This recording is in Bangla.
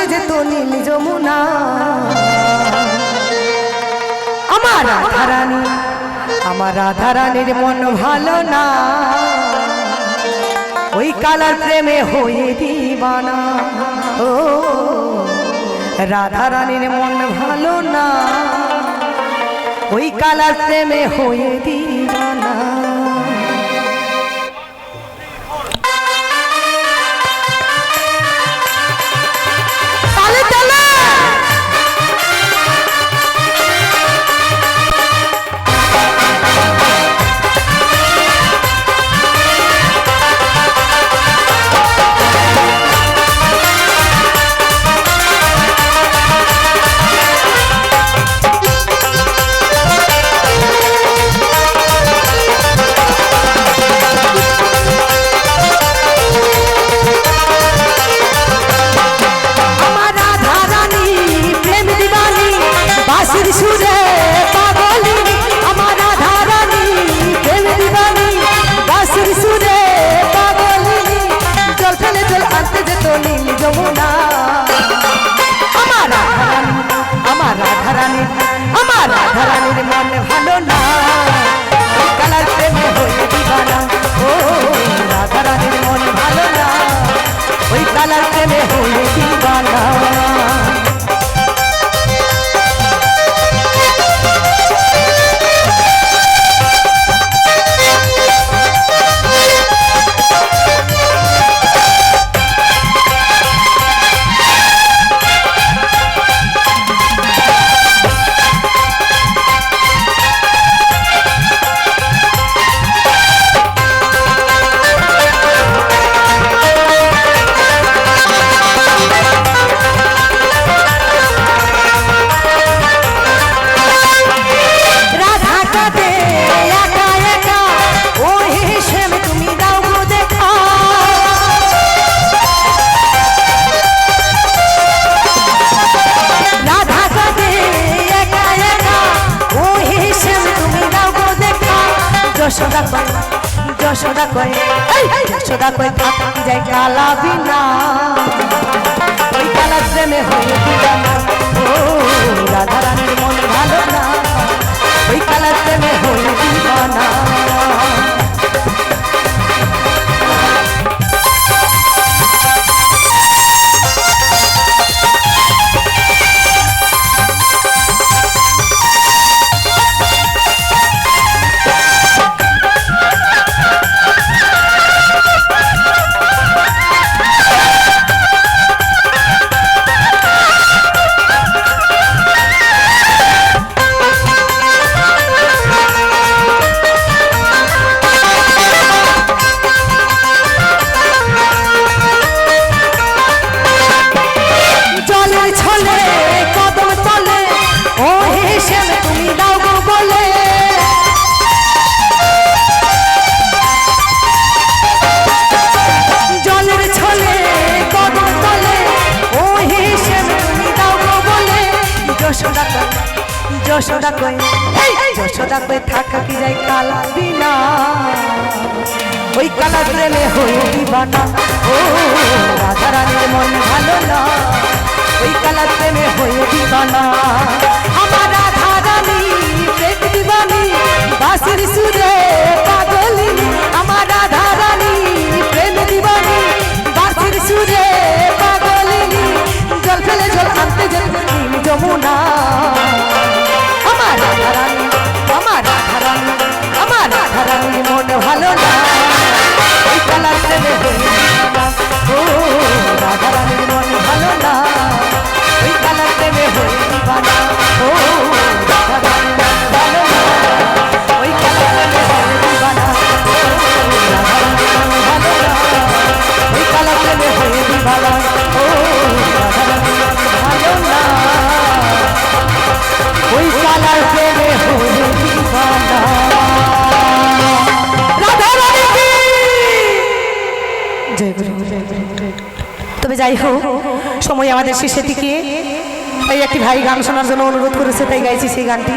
আনতে যেত নীল যমুনা। আমার রাধারানী, আমার রাধারানীর মন ভালো না। ওই কালার প্রেমে হয়ে দিবানা। ও, রাধারানীর মন ভালো না। ওই কালার প্রেমে হয়ে দিবানা। নীল যমুনা। আমার রাধারানী আমার রাধা রানী আমার রাধারানীর মন ভালো না। যশোদা কয়ে যশোদা কয়ে থাকি যায় কালা বিনা ওই কালা প্রেমে হয়ে দিলাম ও রাধা রানীর মন ভালো না। ওই কালা প্রেমে হয়ে দিবানা যশোদা কই যশোদা কই থাকা কি যাই কালা বিনা? ওই কালা প্রেমে হয়ে দিবানা ও, রাধা রানীর মন ভালো না। ওই কালা প্রেমে হয়ে দিবানা আমার তবে যাই হোক, সময় আমাদের শেষের দিকে। এই একটি ভাই গান শোনার জন্য অনুরোধ করেছে, তাই গাইছি সেই গানটি।